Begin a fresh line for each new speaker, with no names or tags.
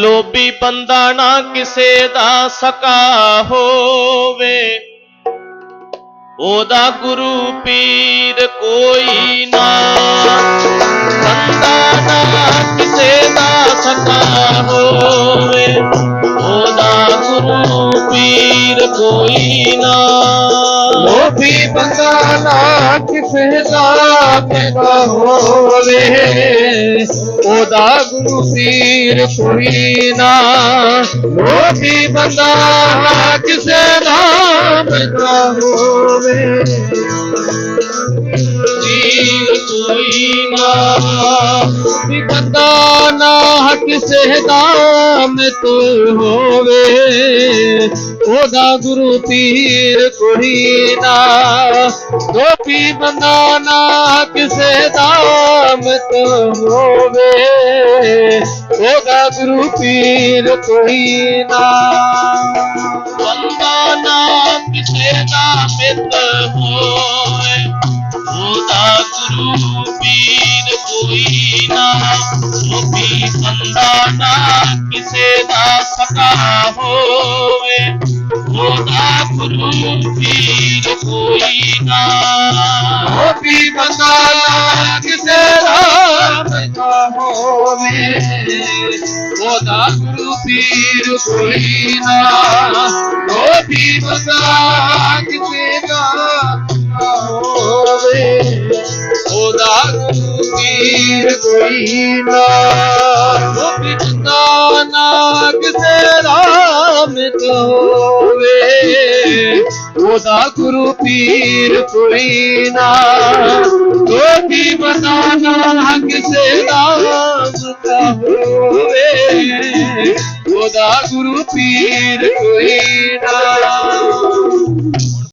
ਲੋਭੀ ਬੰਦਾ ਨਾ ਕਿਸੇ ਦਾ ਸਕਾ ਹੋਵੇ। ਉਹਦਾ ਗੁਰੂ ਪੀਰ ਕੋਈ ਨਾ। ਬੰਦਾ ਨਾ ਕਿਸੇ ਦਾ ਸਕਾ ਹੋਵੇ। ਉਹਦਾ ਗੁਰੂ ਪੀਰ ਕੋਈ ਨਾ।
ਲੋਭੀ ਬੰਦਾ ਨਾ ਕਿਸੇ ਦਾ ਪੈਦਾ ਹੋਵੇ। ਉਹਦਾ ਗੁਰੂ ਪੀਰ ਕੋਈ ਨਾ। ਲੋਭੀ ਬੰਦਾ ਨਾ ਕਿਸੇ ਦਾ ਪੈਦਾ ਹੋਵੇ।
ਪੀਰ ਕੋਈ ਨਾ।
ਵੀ ਬੰਦਾ ਨਾ ਕਿਸੇ ਦਾ ਮਿਤ ਹੋਵੇ। ਉਹਦਾ ਗੁਰੂ ਪੀਰ ਕੋਈ ਨਾ। ਗੋਪੀ ਬੰਦਾ ਨਾ ਕਿਸੇ ਦਾ ਮਿਤ ਹੋਵੇ। ਉਹਦਾ ਗੁਰੂ ਪੀਰ ਕੋਈ ਨਾ।
ਬੰਦਾ ਨਾ ਕਿਸੇ ਦਾ ਮਿੱਤ ਹੋਏ ਉਹਦਾ ਗੁਰੂ ਪੀਰ ਕੋਈ ਨਾ। ਸੋਭੀ ਬੰਦਾ ਨਾ ਕਿਸੇ ਦਾ ਸਕਾ ਹੋਵੇ। ਗੁਰੂ ਪੀਰ ਕੋਈ ਨਾ
ਗੋਪੀ ਬੰਦਾ ਕਿਸੇ ਦਾ ਮਿਤਾ ਹੋਵੇ ਉਹਦਾ ਗੁਰੂ ਪੀਰ ਕੋਈ ਨਾ ਗੋਪੀ ਬੰਦਾ ਕਿਸੇ ਦਾ ਮਿਤਾ ਹੋਵੇ ਉਹਦਾ ਗੁਰੂ ਪੀਰ ਕੋਈ ਨਾ ਗੋਪੀ ਬੰਦਾ ਨਾ ਕਿਸੇ ਦਾ ਮਿਤ ਹੋਵੇ ਉਹਦਾ ਗੁਰੂ ਪੀਰ ਕੋਈ ਨਾ। ਗੋਪੀ ਬਨਾਨਾ ਕਿਸੇ ਦਾ ਸੁਤਾ ਹੋਵੇ। ਉਹਦਾ ਗੁਰੂ ਪੀਰ ਕੋਈ ਨਾ।